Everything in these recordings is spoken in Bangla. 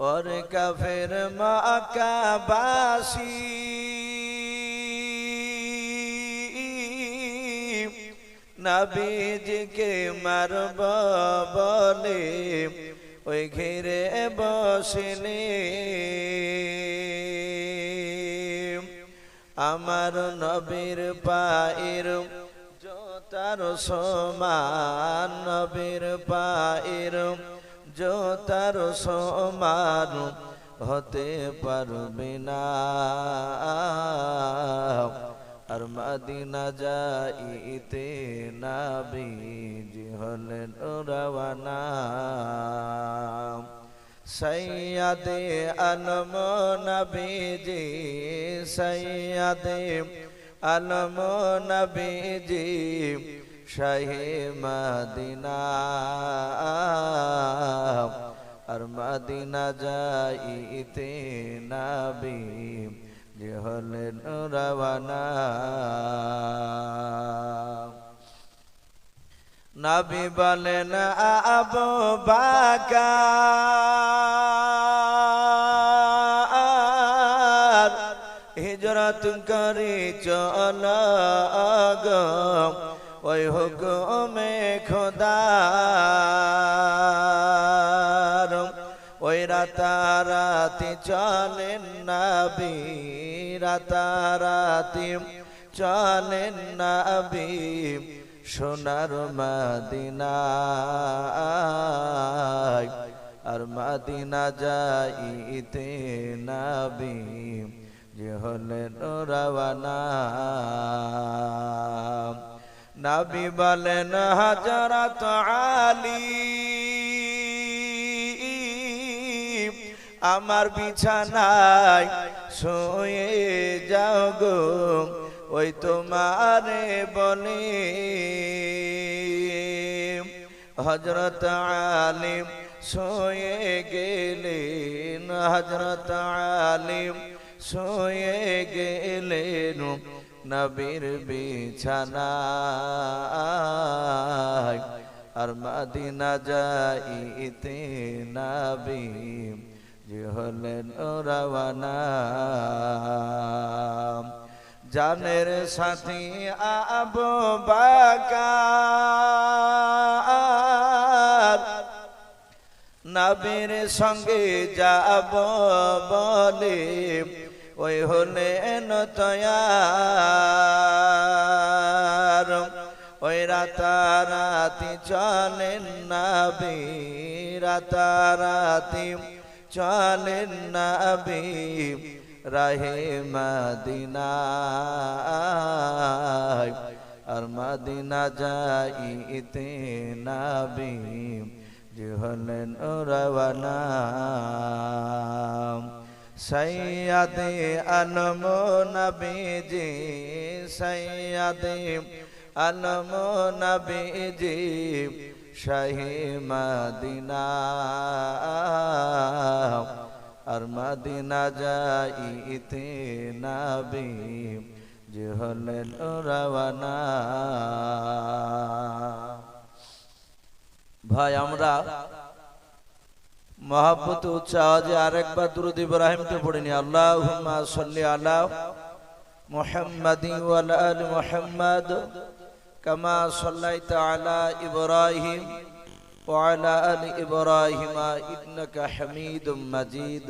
और कफिर माकाबासी নবীজিকে মারব বলে ওই ঘিরে বসলে আমার নবীর পায়ের জোতার সমান নবীর পায়ের জোতার সমান হতে পারবে না। আর মাদিনা যাইতে নাবিজ হলেন রওয়ানা। সৈয়দে আলম নবীজি সৈয়দে আলম নবীজি শাহে মদিনা আর মদিনা যাইতে নাবি যে হলেন রওয়ানা। নবী বলেন, আবু বাকার, হিজরত করে চল গো। ওই হুকুমে খোদার। ওই রাতারাতি চলেন নাবি, রাতারাতি চলেন নাবি, সোনার মাদিনা আর মাদিনা যাইতে নাবি, যে হলেন রওয়ানা। নবী বলেন হজরত আলী, আমার বিছানায় শুয়ে যাও গো। ওই তোমারে বলে হজরত আলিম শুয়ে গেলেন হজরত আলিম শুয়ে গেলেন। নবীর বিছানায় আর মাদিনা যাইতে নবী, যে হলেন রওয়ানা। জানের সাথী আবু বাকার, নবীর সঙ্গে যাব বলে ওই হলেন তয়ার ওই রাতারাতি চলেন নাবি, রাতারাতি চলেন নাবি, রাহে মদিনা আর মদিনা যাইতে নাবি, যে হলেন রওয়ানা। সৈয়দে আলম নবীজি, সৈয়দে আলম নবীজি, শাহে মদিনা। আর মদিনা যাইতে নাবি যে হলেন রওয়ানা ভাই, আমরা মহাব্বত উৎসাহ যে আরেকবার দুরুদ ইব্রাহিমকে পড়িনি আল্লাহুম্মা সাল্লি আলা মুহাম্মাদি ওয়ালা আলি মুহাম্মাদ কামা সাল্লাইতা আলা ইব্রাহিম وعلى آل إبراهيم إنك حميد مجيد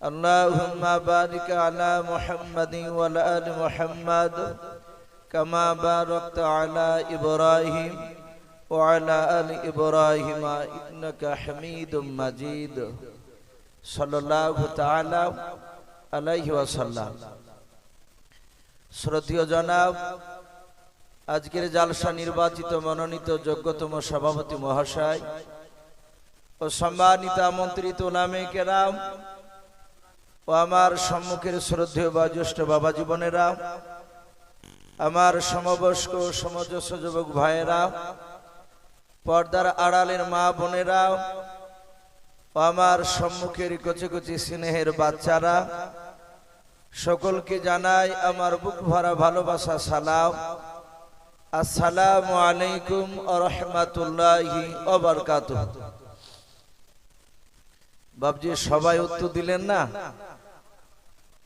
اللهم بارك على محمد وعلى آل محمد كما باركت على إبراهيم وعلى آل إبراهيم إنك حميد مجيد صلى الله تعالى عليه وسلم শ্রদ্ধীয় জনাব আজকের জালসা নির্বাচিত মনোনীত যোগ্যতম সভাপতি মহাশয় ও সম্মানিত আমন্ত্রিত নামে কেরাম ও আমার সম্মুখের শ্রদ্ধেয় বা জ্যেষ্ঠ বাবা জীবনেরা আমার সমবয়স্ক সমজস্ব যুবক ভাইয়েরা পর্দার আড়ালের মা বোনেরা আমার সম্মুখের কচি কচি স্নেহের বাচ্চারা, সকলকে জানাই আমার বুক ভরা ভালোবাসা, সালাম। আসসালামু আলাইকুম রহমাতুল্লাহি বাবজি সবাই উত্তর দিলেন না?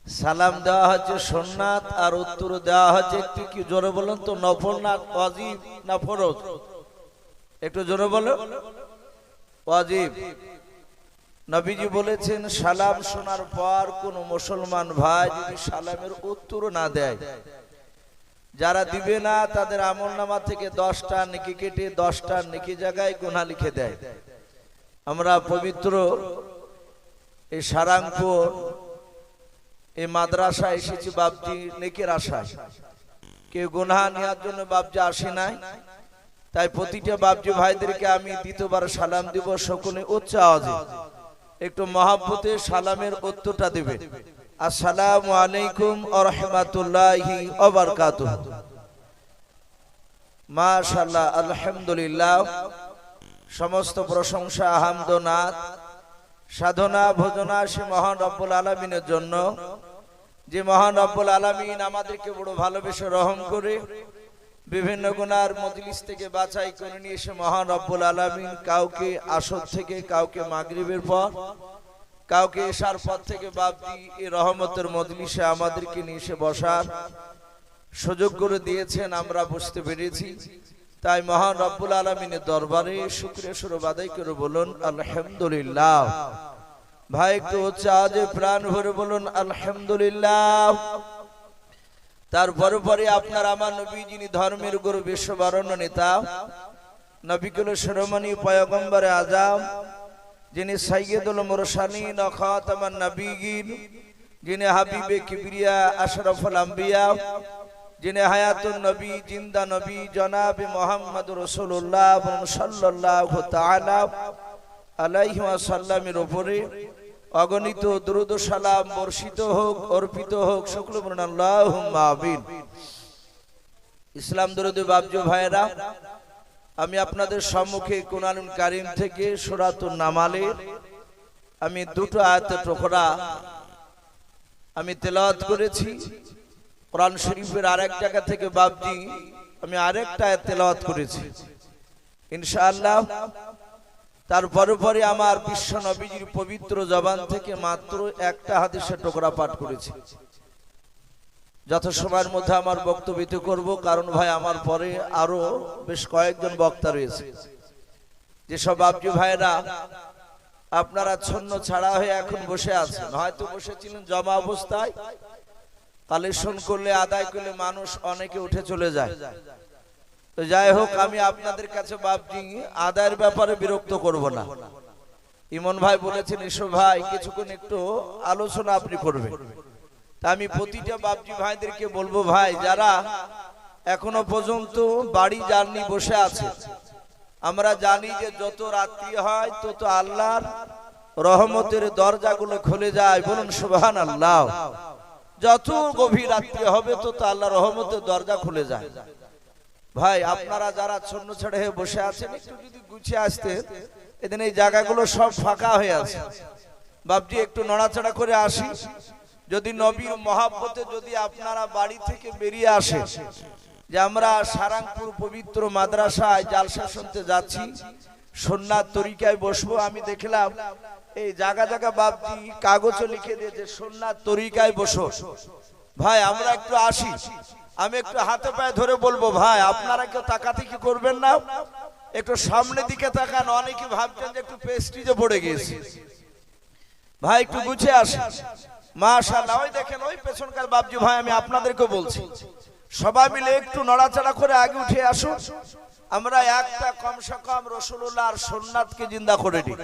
সালাম দেওয়া হচ্ছে সোননাথ আর উত্তর দেওয়া হচ্ছে একটু কি জোরে বলুন তো? নফল না অজিব না ফরজ? একটু জোরে বলো। ওয়াজিব। নবীজি বলেছেন, সালাম শোনার পর কোন মুসলমান ভাই যদি সালামের উত্তর না দেয়, যারা দিবে না, তাদের আমল নামা থেকে দশটা নেকি কেটে দশটা নেকি জায়গায় গুণা লিখে দেয়। আমরা পবিত্র এই সারাংপুর, এই মাদ্রাসা এসেছি বাপজি নেকের আশায়। কেউ গুনহা নেওয়ার জন্য বাপজি আসে নাই? তাই প্রতিটা বাপজি ভাইদেরকে আমি দ্বিতীয়বার সালাম দিব, সকলে উচ্চ আওয়াজে। একটু মহাব্বতে সালামের উত্তরটা দেবে। আসসালামু আলাইকুম ও রহমাতুল্লাহি ওবারকাতুহ মাশাআল্লাহ, আলহামদুলিল্লাহ। সমস্ত প্রশংসা হামদনাথ সাধনা, ভোজনা সে মহান রব্বুল আলমিনের জন্য। যে মহান রব্বুল আলমিন আমাদেরকে বড় ভালোবেসে রহম করে বিভিন্ন গুনার মজলিস থেকে বাছাই করে নিয়ে এসে মহান রব্বুল আলমিন কাউকে আসর থেকে, কাউকে মাগরিবের পর, কাউকে এসার পর থেকে বাপজি এই রহমতের মজলিসে আমাদেরকে নিয়ে এসে বসার সুযোগ করে দিয়েছেন, আমরা বুঝতে পেরেছি। তাই মহান রব্বুল আলমিনের দরবারে শুক্রিয়া সুরব আদায় করে বলুন, আলহামদুলিল্লাহ। ভাই, একটু হচ্ছে আজ প্রাণ ভরে বলুন, আলহামদুলিল্লাহ। তারপরে পরে আপনার আমার নবী যিনি ধর্মের গুরু, বিশ্ববরণ্য নেতা, নবিকুল শিরোমণি পয়গম্বরে আজাম, যিনি সাইয়দুল মুরসালিন খাতামান নবীগিন, যিনি হাবিবে কিবরিয়া, আশরাফুল আম্বিয়া, যিনি হায়াতুন নবী, জিন্দা নবী, জনাব মোহাম্মদ রসুল্লাহ সাল্লাহ তাআলা আলাইহি ওয়াসাল্লামের উপরে অগণিত দ্রুত সালাম বর্ষিত হোক, অর্পিত হোক আল্লাহুম্মা আমিন। ইসলাম দরুদ বাবজু ভাইরা আমি আপনাদের সম্মুখে কোরআনুল কারিম থেকে সূরাতুন নামালে আমি দুটো আয়াতের টুকরা আমি তেলাওয়াত করেছি। কোরআন শরীফের আরেক জায়গা থেকে বাবজি আমি আরেকটা আয়াত তেলাওয়াত করেছি। ইনশাআল্লাহ তারপরে পরে আমার বিশ্ব নবীজির পবিত্র জবান থেকে মাত্র একটা হাদিসের টুকরা পাঠ করেছি। যত সময়ের মধ্যে আমার বক্তব্য করব, কারণ ভাই আমার পরে আরও বেশ কয়েকজন বক্তা রয়েছে। যেসব বাবজি ভাইরা, আপনারা ছন্ন ছাড়া হয়ে এখন বসে আছেন, হয়তো বসেছিলেন জমা অবস্থায়, কালেকশন করলে, আদায় করলে মানুষ অনেকে উঠে চলে যায়। তো যাই হোক, আমি আপনাদের কাছে বাপজি আদায়ের ব্যাপারে বিরক্ত করব না। ইমন ভাই বলেছেন, এসো ভাই, কিছুক্ষণ একটু আলোচনা আপনি করবেন। তা আমি প্রতিটা বাপজি ভাইদেরকে বলব, ভাই, যারা এখনও পর্যন্ত বাড়ি জার্নি বসে আছে, আমরা জানি যে যত রাত্রি হয়, তত আল্লাহর রহমতের দরজাগুলো খুলে যায়। বলুন সুবহান আল্লাহ যত গভীর রাত্রি হবে, তত আল্লাহ রহমতের দরজা খুলে যায়। ভাই, আপনারা যারা ছন্ন ছেড়ে হয়ে বসে আছেন, একটু যদি গুছিয়ে আসতে এদিন এই জায়গাগুলো সব ফাঁকা হয়ে আছে। বাপজি, একটু নড়াচড়া করে আসি। যদি নবীর মহাব্বতে যদি আপনারা বাড়ি থেকে বেরিয়ে আসে যে আমরা সারাংপুর পবিত্র মাদ্রাসায় জালসা শুনতে যাচ্ছি, সন্ন্যার তরিকায় বসবো, আমি দেখলাম, এই জায়গা জায়গা বাপজি কাগজও লিখে দিয়েছে, সন্ন্যার তরিকায় বসো। ভাই, আমরা একটু আসি। আমি একটু হাতে পায়ে ধরে বলব, ভাই, আপনারা কেউ তাকাতে কি করবেন না? একটু সামনের দিকে তাকান, অনেকে ভাবছেন যে একটু পেস্টিজে পড়ে গিয়েছে। ভাই, একটু গুছিয়ে আসি। মাশাআল্লাহ, ওই দেখেন, ওই পেছনকার বাপজি, ভাই, আমি আপনাদেরকে বলছি। সবাই মিলে একটু নড়াচড়া করে আগে উঠে আসুন। আমরা একটা কমসে কম রসুল্লাহ আর সোননাথকে জিন্দা করে দিই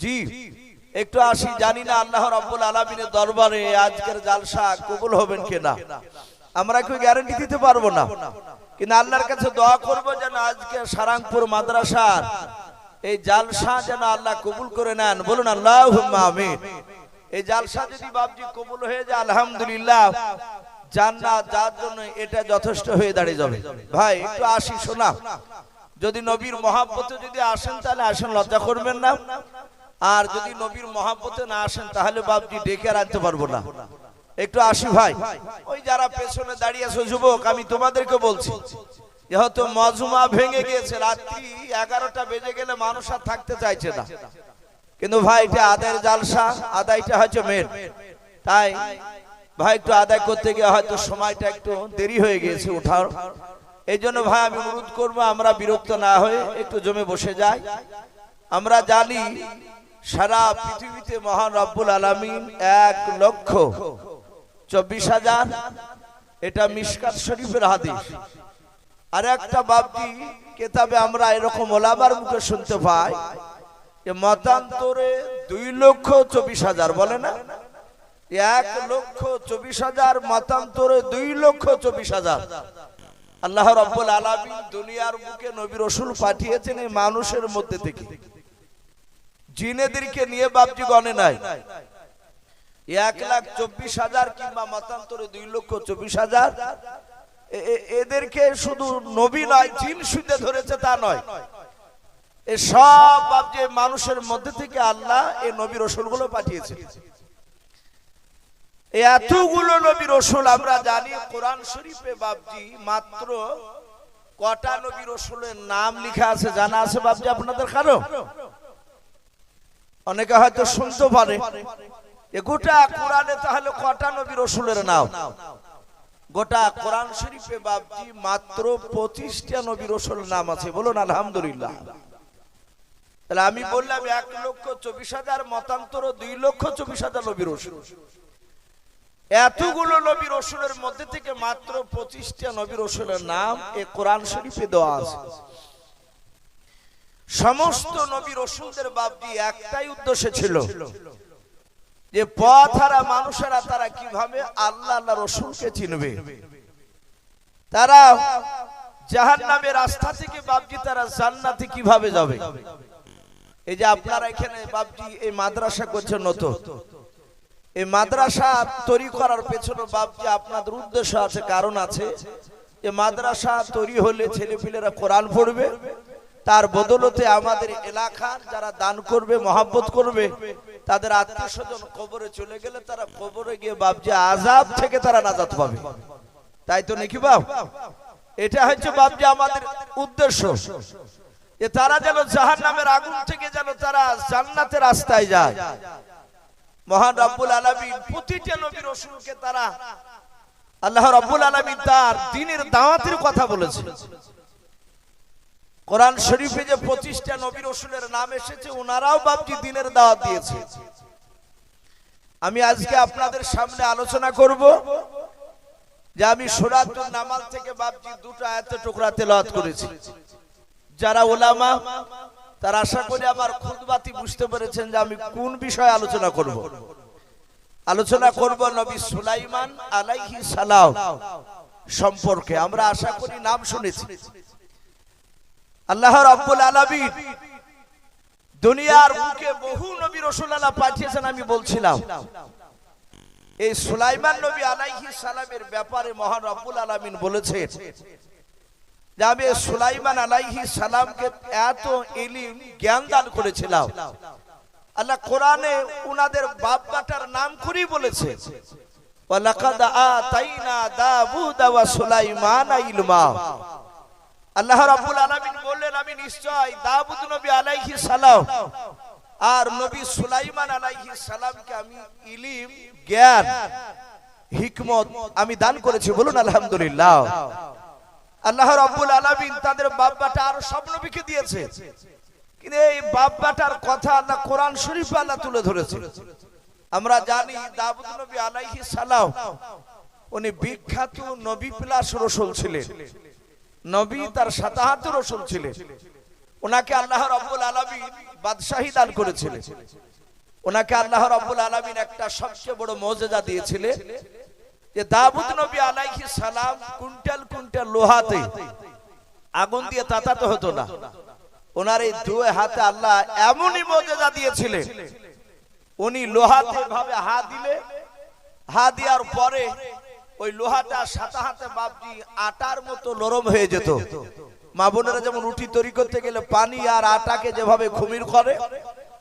জি, একটু আসি, জানি না আল্লাহ রাব্বুল আলামিনের দরবারে আজকের জালসা কবুল হবেন কিনা। আমরা কেউ গ্যারান্টি দিতে পারব না। কিন্তু আল্লাহর কাছে দোয়া করব যেন আজকে সারাংপুর মাদ্রাসার এই জালসা যেন আল্লাহ কবুল করে নেন। বলুন আল্লাহ আমিন। এই জালসা যদি বাবজি কবুল হয়ে যায়, আলহামদুলিল্লাহ, জান্নাত যার জন্য এটা যথেষ্ট হয়ে দাঁড়িয়ে যাবে। ভাই, একটু আসি, শোনা। যদি নবীর মহাব্বতে যদি আসেন, তাহলে আসেন, লজ্জা করবেন না। আর যদি নবীর মহাব্বতে না আসেন, তাহলে বাবজি ডেকে আর আনতে পারব না। একটু আসি ভাই। ওই যারা পেছনে দাঁড়িয়ে আছে, যুবক, আমি তোমাদেরকে বলছি, যেহেতু মজুমা ভেঙে গিয়েছে, রাত্রি এগারোটা বেজে গেলে মানুষ আর থাকতে চাইছে না। কিন্তু ভাই, এটা আদায়ের জালসা, আদায়টা হচ্ছে মেন তাই ভাই, একটু আদায় করতে গিয়ে হয়তো সময়টা একটু দেরি হয়ে গিয়েছে ওঠার এই জন্য ভাই, আমি অনুরোধ করব, আমরা বিরক্ত না হয়ে একটু জমে বসে যাই। আমরা জানি সারা পৃথিবীতে মহান রব্বুল আলমিন এক লক্ষ চব্বিশ হাজার, এটা মিসকাত শরীফের হাদিস। আর একটা বাবজি কেতাবে আমরা এরকম ওলাবার মুখে শুনতে পাই মতান্তরে দুই লক্ষ চব্বিশ হাজার বলে না? এক লক্ষ চব্বিশ হাজার, মতান্তরে দুই লক্ষ চব্বিশ হাজার। আল্লাহ রব্বুল আলামিন দুনিয়ার বুকে নবী রসুল পাঠিয়েছেন এই মানুষের মধ্যে থেকে। জিনেদেরকে নিয়ে বাপজি গনে নাই। এক লাখ চব্বিশ হাজার কিংবা মতান্তরে দুই লক্ষ চব্বিশ হাজার। এদেরকে শুধু নবী নয়, জিন সুদে ধরেছে তা নয়। এ সব বাপজি মানুষের মধ্যে থেকে আল্লাহ এই নবী রসুলগুলো পাঠিয়েছে। এতগুলো নবী রসুল আমরা জানি, কোরআন শরীফে বাপজি মাত্র কটা নবী রসুলের নাম লিখা আছে, জানা আছে বাপজি আপনাদের কারও? অনেকে হয়তো শুনতে পারে। গোটা কোরআনে তাহলে কটা নবী রসুলের নাম? গোটা কোরআন শরীফে বাপজি মাত্র পঁচিশটা নবী রসুলের নাম আছে, বলুন আলহামদুলিল্লাহ। তাহলে আমি বললাম এক লক্ষ চব্বিশ হাজার মতান্তর, দুই লক্ষ চব্বিশ হাজার নবী রসুল। এতগুলো নবী রসুলের মধ্যে থেকে মাত্র পঁচিশটা নবী রসুলের নাম এ কোরআন শরীফে দেওয়া আছে। সমস্ত নবী রসুলদের বাবজি একটাই উদ্দেশ্য ছিল যে পথ হারা মানুষেরা তারা কীভাবে আল্লাহ আল্লাহ রসুলকে চিনবে? তারা জাহান নামের রাস্তা থেকে বাবজি তারা জান্নাতে কীভাবে যাবে? এই যে আপনারা এখানে বাবজি এই মাদ্রাসা করছেন নতুন এই মাদ্রাসা তৈরি করার পেছনে বাপজি আপনাদের উদ্দেশ্য আছে, কারণ আছে। যে মাদ্রাসা তৈরি হলে ছেলেপিলেরা কোরআন পড়বে তার বদলতে আমাদের এলাকার যারা দান করবে, মহাব্বত করবে, তাদের আত্মীয় স্বজন কবরে চলে গেলে তারা কবরে গিয়ে বাপজি আজাব থেকে তারা নাজাত পাবে। তাই তো নাকি বাপ? এটা হচ্ছে বাপজি আমাদের উদ্দেশ্য। যে তারা যেন জাহান নামের আগুন থেকে যেন তারা জান্নাতের রাস্তায় যায়। মহান রব্বুল আলমিন প্রতিটা নবী রসুলকে তারা আল্লাহ রব্বুল আলমিন তার দিনের দাওয়াতের কথা বলেছে কোরআন শরীফে যে পঁচিশটা নবী রসুলের নাম এসেছে, ওনারাও বাপজি দিনের দাওয়াত দিয়েছে। আমি আজকে আপনাদের সামনে আলোচনা করব যে আমি সুরাতুল নামাল থেকে বাপজি দুটো আয়াতে টুকরা তেলাওয়াত করেছি। যারা ওলামা, তার আশা করি আমার খুদবাতি বুঝতে পেরেছেন যে আমি কোন বিষয়ে আলোচনা করব। আলোচনা করব নবী সুলাইমান আলাইহি সালাম সম্পর্কে। আমরা আশা করি নাম শুনেছি। আল্লাহ রাব্বুল আলামিন দুনিয়ার বুকে বহু নবী রাসূলুল্লাহ পাঠিয়েছেন আমি বলছিলাম। এই সুলাইমান নবী সালামের ব্যাপারে মহান রব্বুল আলামিন বলেছেন যে আমি সুলাইমান সালামকে এত ইলিম, জ্ঞান দান করেছিলাম। আল্লাহ কোরআনে উনাদের বাপ বাটার নাম করেই বলেছে। ওয়ালাকাদ আতাইনা দাউদা ওয়া সুলাইমানা ইলমা। আল্লাহ রাব্বুল আলামিন বললেন, আমি নিশ্চয় দাউদ নবী আলাইহিস সালাম আর নবী সুলাইমান আলাইহিস সালামকে আমি ইলিম, জ্ঞান, হিকমত আমি দান করেছি। বলুন, আলহামদুলিল্লাহ। আল্লাহ রাব্বুল আলামিন তাদের বাব্বাটা আর সব নবীকে দিয়েছে। কিন্তু এই বাব্বাটার কথা আল্লাহ কোরআন শরীফ আল্লাহ তুলে ধরেছে। আমরা জানি দাউদ নবী আলাইহিস সালাম, উনি বিখ্যাত নবী প্লাস রসুল ছিলেন। নবী তার সাতাহাত রসুল ছিলেন। ওনাকে আল্লাহ রব্বুল আলমী বাদশাহী দান করেছিলেন। ওনাকে আল্লাহ রব্বুল আলমিন একটা সবচেয়ে বড় মর্যাদা দিয়েছিলেন যে দাবুদ নবী আলাইহি সালাম কুইন্টাল কুইন্টাল লোহাতে আগুন দিয়ে তাতাতে হতো না। ওনার এই দুই হাতে আল্লাহ এমনই মর্যাদা দিয়েছিলেন। উনি লোহাতে ভাবে হা দিলে হা দেওয়ার পরে ওই লোহাটা সাতা হাতে বাপজি আটার মতো নরম হয়ে যেত। মা বোনেরা যেমন রুটি তৈরি করতে গেলে পানি আর আটাকে যেভাবে খুমির করে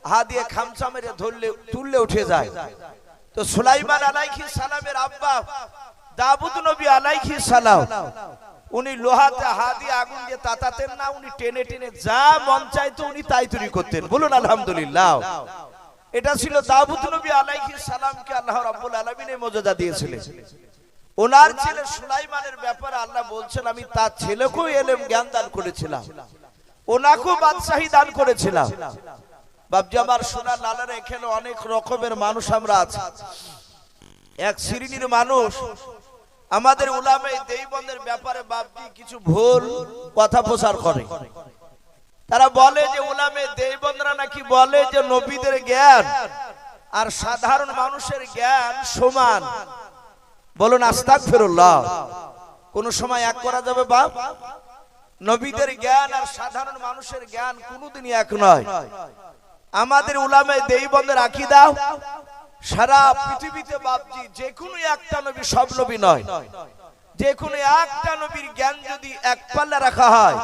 হা দিয়ে খামচা মেরে ধরলে, তুললে উঠে যায়। তো সুলাইমান আলাইহি সালামের আব্বা দাবুদ নবী আলাইহি সালাম, উনি লোহাতে হা দিয়ে আগুন দিয়ে তাতাতেন না, উনি টেনে টেনে যা মন চাইতো উনি তাই তৈরি করতেন। বলুন, আলহামদুলিল্লাহ। এটা ছিল দাবুদ নবী আলাইহি সালামকে আল্লাহ রাব্বুল আলামিন মর্যাদা দিয়েছিলেন। ওনার ছেলে সুলাইমানের ব্যাপারে আল্লাহ বলছেন, আমি তার ছেলেকেও এলেম জ্ঞান দান করেছিলাম। ওনাকেও বাদশাহী দান করেছিলাম। বাবজি আমার সোনার লালার এখানে অনেক রকমের মানুষ আমরা আছি। এক শ্রেণির মানুষ। আমাদের উলামে দেইবন্দের ব্যাপারে বাবজি কিছু ভুল কথা প্রচার করে। তারা বলে যে উলামে দেইবন্দরা নাকি বলে যে নবীদের জ্ঞান। আর সাধারণ মানুষের জ্ঞান সমান। বলুন আস্তাক ফেরুল্লাহ কোন সময় এক করা যাবে, বাপ? নবীদের জ্ঞান আর সাধারণ মানুষের জ্ঞান কোনোদিনই এক নয়। আমাদের উলামে দেইবন্দের আঁকি দাও সারা পৃথিবীতে, বাপজি, যে কোনো একটা নবী সব নবী নয়। যে কোনো একটা নবীর জ্ঞান যদি এক পাল্লা রাখা হয়,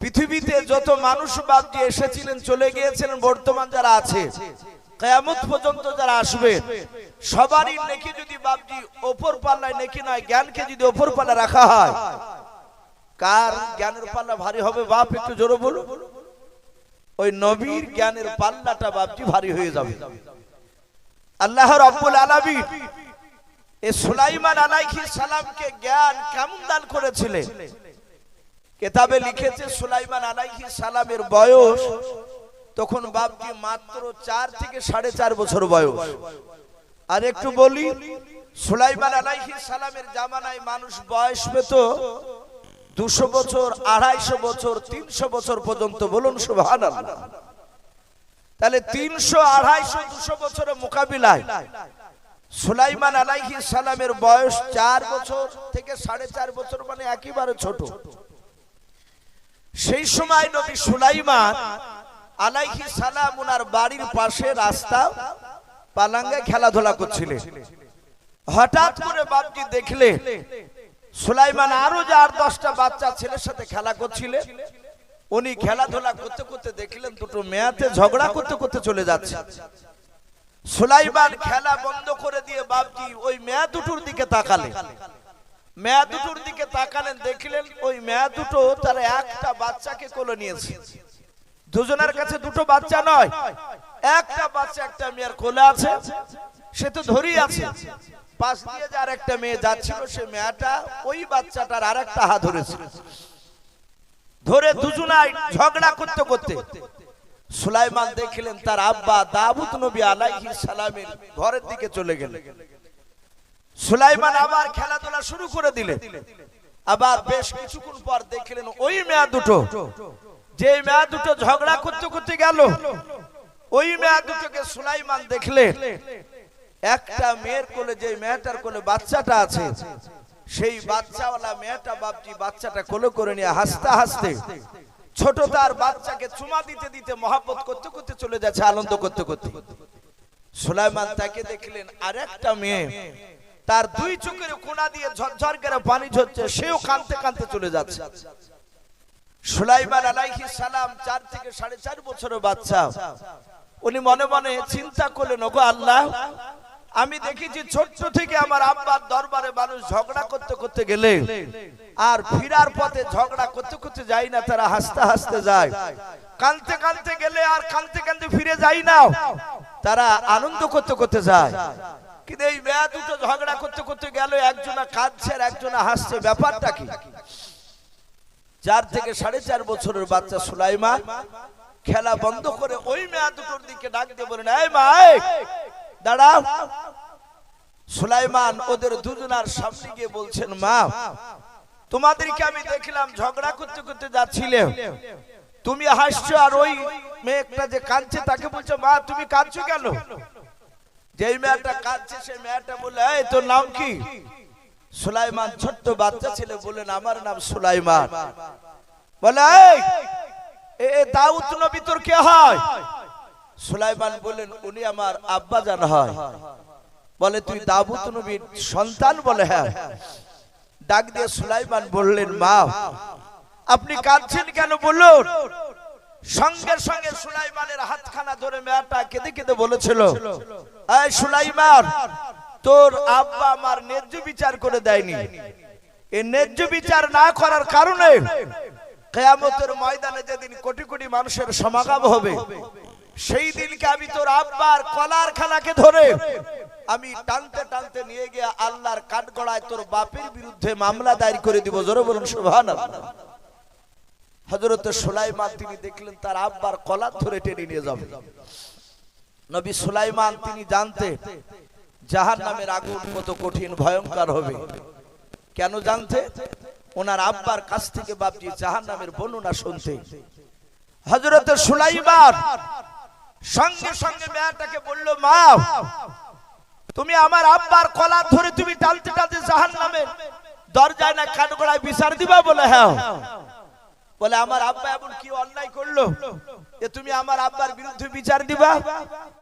পৃথিবীতে যত মানুষ বাপজি এসেছিলেন, চলে গিয়েছিলেন, বর্তমান যারা আছে কেয়ামত পর্যন্ত যারা আসবে, সবারই নেকি যদি বাপজি ওপর পাল্লায় নেকি নয়, জ্ঞানকে যদি ওপর পাল্লা রাখা হয়, কার জ্ঞানের পাল্লা ভারী হবে বাপ? একটু জোরে বলুন। ওই নবীর জ্ঞানের পাল্লাটা বাপজি ভারী হয়ে যাবে। আল্লাহ রাব্বুল আলামিন এ সুলাইমান আলাইহিস সালামকে জ্ঞান কেমন দান করেছিলেন? কেতাবে লিখেছে সুলাইমান আলাইহিস সালামের বয়স তখন বাপজি মাত্র চার থেকে সাড়ে চার বছর বয়স। আর একটু বলি, সুলাইমান আলাইহিস সালামের জামানায় মানুষ বয়স পেত দুশো বছর, আড়াইশো বছর, তিনশো বছর পর্যন্ত। বলুন সুবহান তাহলে তিনশো, আড়াইশো, দুশো বছরের মোকাবিলায় সুলাইমান আলাইহি সালামের বয়স চার বছর থেকে সাড়ে চার বছর মানে একেবারে ছোট। সেই সময় নবী সুলাইমান আলাইহি সালাম ওনার বাড়ির পাশে রাস্তা, পালাঙ্গে খেলাধুলা করছিলেন হঠাৎ করে বাপজি দেখলে, সুলাইমান আরও যে আট দশটা বাচ্চা ছেলের সাথে খেলা করছিলেন উনি খেলাধুলা করতে করতে দেখলেন দুটো মেয়াতে ঝগড়া করতে করতে চলে যাচ্ছে। সুলাইমান খেলা বন্ধ করে দিয়ে বাপজি ওই মেয়া দুটোর দিকে তাকালেন মেয়া দুটোর দিকে তাকালেন, দেখলেন ওই মেয়া দুটো তারা একটা বাচ্চাকে কোলে নিয়েছে। দুজনের কাছে দুটো বাচ্চা নয়। একটা বাচ্চা একটা মেয়ের কোলে আছে। সে তো ধরেই আছে। পাশ দিয়ে যে আর একটা মেয়ে যাচ্ছিল, সে মেয়েটা ওই বাচ্চাটার আর একটা হাত ধরেছে। ধরে দুজনাই ঝগড়া করতে করতে সুলাইমান দেখলেন তার আব্বা দাবুদ নবী আলাইহিস সালামের ঘরের দিকে চলে গেলেন। সুলাইমান আবার খেলাধুলা শুরু করে দিলেন। আবার বেশ কিছুক্ষণ পর দেখলেন ওই মেয়া দুটো যে মেয়া দুটো ঝগড়া করতে করতে গেল, ওই মেয়া দুটোকে সুলাইমান দেখলেন একটা মেয়ের কোলে যে মেয়েটার কোলে বাচ্চাটা আছে, সেই বাচ্চাওয়ালা মেয়েটা বাপজি বাচ্চাটা কোলে করে নিয়ে হাসতে হাসতে ছোট তার বাচ্চাকে চুমা দিতে দিতে মহাব্বত করতে করতে চলে যাচ্ছে, আনন্দ করতে করতে। সুলাইমান তাকে দেখলেন আর একটা মেয়ে, তার দুই চোখের কোনা দিয়ে ঝরঝর করে পানি ঝরছে, সেও কানতে কানতে চলে যাচ্ছে। সুলাইমান আলাইহি সালাম চার থেকে সাড়ে চার বছরের বাচ্চা। উনি মনে মনে চিন্তা করলেন, ওগো আল্লাহ, আমি দেখেছি ছোট্ট থেকে আমার আব্বার দরবারে মানুষ ঝগড়া করতে করতে গেলে আর ফিরার পথে ঝগড়া করতে করতে যাই না, তারা হাসতে হাসতে যায়। কানতে কানতে গেলে আর কানতে কানতে ফিরে যাই না। তারা আনন্দ করতে করতে যায়। কিন্তু এই মেয়া দুটো ঝগড়া করতে করতে গেল, একজনা কাঁদছে আর একজনা হাসছে। ব্যাপারটা কি? চার থেকে সাড়ে চার বছরের বাচ্চা সুলাইমান খেলা বন্ধ করে ওই মেয়া দুটোর দিকে ডাক দিয়ে বলেন, এই সুলাইমান ওদের দুজনার সামনে গিয়ে বলছেন, মা, তোমাদেরকে আমি দেখলাম ঝগড়া করতে করতে যাচ্ছিলে। তুমি হাসছো আর ওই মেয়েটা যে কাঁদছে তাকে বলছো, মা, তুমি কাঁদছো কেন? যেই মেয়েটা কাঁদছে, সেই মেয়েটা বলে এই, তোর নাম কি? সুলাইমান ছোট্ট বাচ্চা ছেলে বলেন আমার নাম সুলাইমান। বলে এ দাউদ নবী তোর কে হয়? সুলাইমান বলেন উনি আমার আব্বা জান হয়। বলে, তুই দাউদ নবীর সন্তান বলে হ্যাঁ? ডাক দিয়ে সুলাইমান বললেন, মা, আপনি কাঁদছেন কেন বলুন? সঙ্গে সঙ্গে সুলাইমানের হাতখানা ধরে মেয়েটা কেঁদে কেঁদে বলেছিল, এই সুলাইমান তোর আব্বা আমার ন্যায্য বিচার করে দেয়নি। এই ন্যায্য বিচার না করার কারণে কেয়ামতের ময়দানে যেদিন কোটি কোটি মানুষের সমাগম হবে, সেই দিনকে আমি তোর আব্বার কলার খানাকে ধরে আমি টানতে টানতে নিয়ে গিয়ে আল্লাহর কাঠগড়ায় তোর বাপের বিরুদ্ধে মামলা দায়ের করে দিব। জোরে বলুন, সুবহানাল্লাহ। হজরত সুলাইমান, তিনি দেখলেন তার আব্বার কলার ধরে টেনে নিয়ে যাবে। নবী সুলাইমান, তিনি জানতে জাহান নামের আগুন কত কঠিন, ভয়ঙ্কর হবে। কেন জানতে? ওনার আব্বার কাছ থেকে বাপজি জাহান নামের বর্ণনা শুনতে। হজরত সুলাইমান সঙ্গে সঙ্গে মেয়েটাকে বলল, মা, তুমি আমার আব্বার কলার ধরে তুমি টালতে টালতে জাহান নামের দরজায় না কাঠগড়ায় বিচার দিবা বলে হ্যাঁ? বলে, আমার আব্বা এমন কি অন্যায় করল? যে তুমি আমার আব্বার বিরুদ্ধে বিচার দিবা?